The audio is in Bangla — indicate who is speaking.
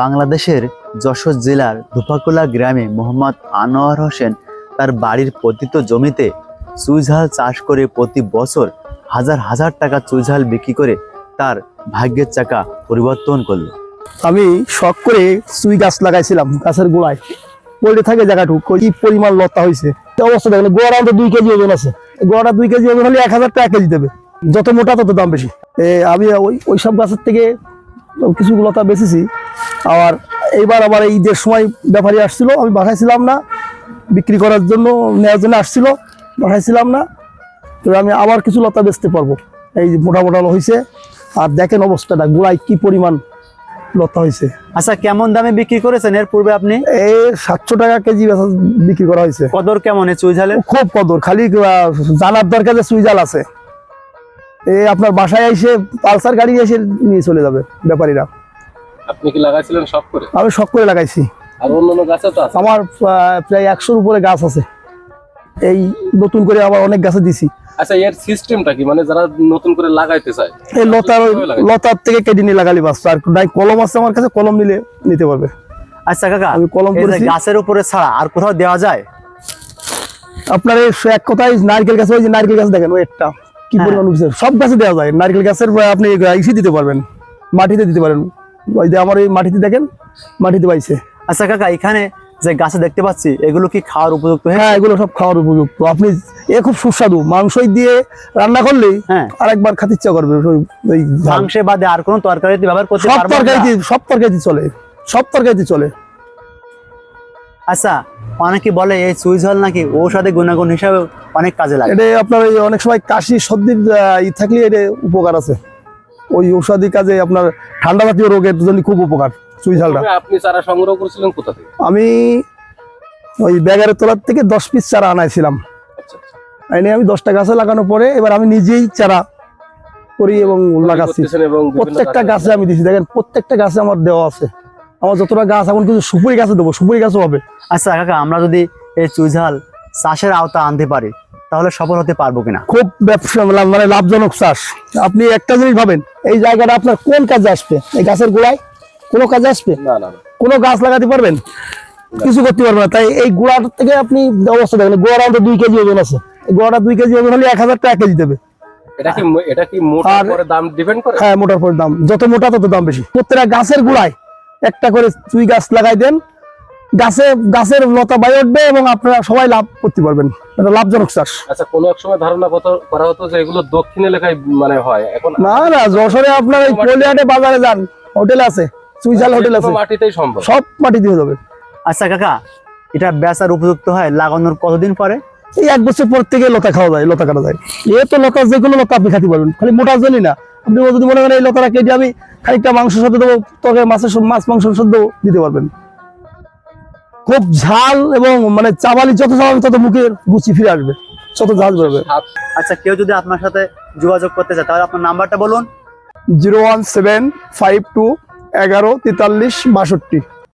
Speaker 1: বাংলাদেশের যশোর জেলার ধুপাকুলা গ্রামে মোহাম্মদ আনোয়ার হোসেন তার বাড়ির পতিত জমিতে চুইঝাল চাষ করে প্রতি বছর হাজার হাজার টাকা চুইঝাল বিক্রি করে তার ভাগ্যের চাকা পরিবর্তন করল।
Speaker 2: আমি শখ করে সুই গাছ লাগাইছিলাম গাছের গোড়ায়। পড়ে থাকে জায়গাটুকু কি পরিমাণ লতা হয়েছে অবস্থা দেখেন গোড়া অন্তত দুই কেজি ওজন আছে। গোড়া দুই কেজি ওজন হলে এক হাজার টাকা কেজি দেবে। যত মোটা তত দাম বেশি। আমি ওই ওই সব গাছের থেকে কিছু লতা বেচেছি। আবার এইবার আবার এই ঈদের সময় ব্যাপারী আসছিল আমি পাঠাইছিলাম না। বিক্রি করার জন্য নেওয়ার জন্য আসছিল পাঠাইছিলাম না। তো আমি আবার কিছু লতা বেচতে পারব। এই যে মোটা মোটা হয়েছে আর দেখেন অবস্থাটা গোড়ায় কি পরিমাণ লতা হয়েছে
Speaker 1: আচ্ছা কেমন দামে বিক্রি করেছেন? এর পূর্বে আপনি?
Speaker 2: এই সাতশো টাকা কেজি বিক্রি করা হয়েছে
Speaker 1: কদর কেমন? চুইঝালের
Speaker 2: খুব কদর। খালি জানার দরকার যে সুইজাল আছে। এই আপনার বাসায় এসে পালসার গাড়ি এসে নিয়ে চলে যাবে ব্যাপারীরা।
Speaker 3: আপনি কি লাগাইছিলেন সব করে?
Speaker 2: আমি শখ করে লাগাইছি।
Speaker 3: আর অন্যান্য গাছে তো আছে।
Speaker 2: আমার প্রায় একশোর উপরে গাছ আছে। এই নতুন করে আবার অনেক গাছে দিছি।
Speaker 3: আচ্ছা এর সিস্টেমটা কি? মানে যারা নতুন করে লাগাইতে চায়
Speaker 2: এই লতার? লতার থেকে কেটে নিয়ে লাগালি বাস। আর নাই কলম আছে আমার কাছে কলম নিলে নিতে পারবে।
Speaker 1: আচ্ছা কাকা
Speaker 2: আমি কলম
Speaker 1: এই
Speaker 2: করেছি।
Speaker 1: গাছের উপরে ছাড়া আর কোথাও দেওয়া যায়?
Speaker 2: আপনার এই এক কথায় নারকেল গাছ ওই যে নারকেল গাছ দেখেন ওই একটা। কি
Speaker 1: হ্যাঁ।
Speaker 2: পরিমাণ উঠছে সব গাছে দেওয়া যায়। নারকেল গাছের আপনি ইসে দিতে পারবেন মাটিতে দিতে পারেন। ওই যে আমার এই মাটিতে দেখেন মাটিতে পাইছে
Speaker 1: আচ্ছা কাকা এখানে যে গাছে দেখতে পাচ্ছি এগুলো কি খাওয়ার উপযুক্ত হ্যাঁ?
Speaker 2: হ্যাঁ এগুলো সব খাওয়ার উপযুক্ত। আপনি এ খুব সুস্বাদু। মাংসই দিয়ে রান্না করলেই
Speaker 1: হ্যাঁ।
Speaker 2: আরেকবার খাতে ইচ্ছা করবে ওই-
Speaker 1: মাংসে বাদে আর কোনো তরকারিতে ব্যবহার করতে
Speaker 2: সব
Speaker 1: পারব
Speaker 2: তরকারিতে সব তরকারিতে চলে। সব তরকারিতে চলে।
Speaker 1: আচ্ছা অনেকে বলে এই সুইঝল নাকি? ঔষধে গুণাগুণ হিসাবে অনেক কাজে লাগে।
Speaker 2: এটা আপনার ওই অনেক সময় কাশি সর্দির ই থাকলে এটা উপকার আছে। ওই ঔষধি কাজে আপনার ঠান্ডা জাতীয় রোগের জন্য খুব উপকার চুই ঝালটা
Speaker 3: আপনি চারা সংগ্রহ করেছিলেন কোথা থেকে?
Speaker 2: আমি ওই ব্যাগারের তলার থেকে দশ পিস চারা আনাইছিলাম।
Speaker 3: আচ্ছা আচ্ছা।
Speaker 2: এনে আমি দশটা গাছে লাগানোর পরে এবার আমি নিজেই চারা করি এবং লাগাচ্ছি।
Speaker 3: এবং
Speaker 2: প্রত্যেকটা
Speaker 3: গাছে-
Speaker 2: গাছে আমি দিছি। দেখেন প্রত্যেকটা গাছে আমার দেওয়া আছে। আমার যতটা গাছ এখন কিন্তু সুপুরি গাছে দেবো সুপুরি গাছও হবে।
Speaker 1: আচ্ছা কাকা আমরা যদি এই চুইঝাল চাষের আওতা আনতে পারি তাহলে সফল হতে পারব কিনা?
Speaker 2: খুব ব্যবসা মানে লাভজনক চাষ। আপনি একটা জিনিস ভাবেন এই জায়গাটা আপনার কোন কাজে আসবে? এই গাছের গোড়ায় কোনো কাজে আসবে?
Speaker 3: না না।
Speaker 2: কোনো গাছ লাগাতে পারবেন? কিছু করতে পারবেন না। তাই এই গোড়ার থেকে আপনি অবস্থা দেখেন গোড়াটা অন্তত দুই কেজি ওজন আছে। গোড়াটা দুই কেজি ওজন হলে এক হাজার টাকা কেজি দেবে।
Speaker 3: এটা কি এটা কি মোটার পরে দাম ডিপেন্ড করে?
Speaker 2: হ্যাঁ মোটার পর দাম। যত মোটা তত দাম বেশি। প্রত্যেকটা গাছের গোড়ায় একটা করে চুই গাছ লাগাই দেন। গাছে গাছের লতা বাই উঠবে এবং আপনারা সবাই লাভ করতে পারবেন। এটা লাভজনক চাষ।
Speaker 3: আচ্ছা কোনো এক সময় ধারণা কত করা হতো যে এগুলো দক্ষিণ এলাকায় মানে হয়? এখন
Speaker 2: না না যশোরে আপনার ওই কলিয়াটে বাজারে যান হোটেল আছে চুইঝাল হোটেল আছে।
Speaker 3: মাটিতেই সম্ভব?
Speaker 2: সব মাটি দিয়ে যাবে।
Speaker 1: আচ্ছা কাকা এটা বেচার উপযুক্ত হয় লাগানোর কতদিন পরে?
Speaker 2: এই এক বছর পর থেকে লতা খাওয়া যায় লতা কাটা যায়। এ তো লতা যে কোনো লতা আপনি খাতে পারবেন। খালি মোটা জলই না। আপনি যদি মনে করেন এই লতাটা কেটে আমি খানিকটা মাংস সাথে দেবো তরকারি মাছের মাছ মাংস সাথে দিতে পারবেন। খুব ঝাল এবং মানে চাবালি যত চাবালি তত মুখের গুচি ফিরে আসবে যত ঝাল বেরোবে।
Speaker 1: আচ্ছা কেউ যদি আপনার সাথে যোগাযোগ করতে চায় তাহলে আপনার নাম্বারটা বলুন।
Speaker 2: Zero one seven five two এগারো তেতাল্লিশ বাষট্টি।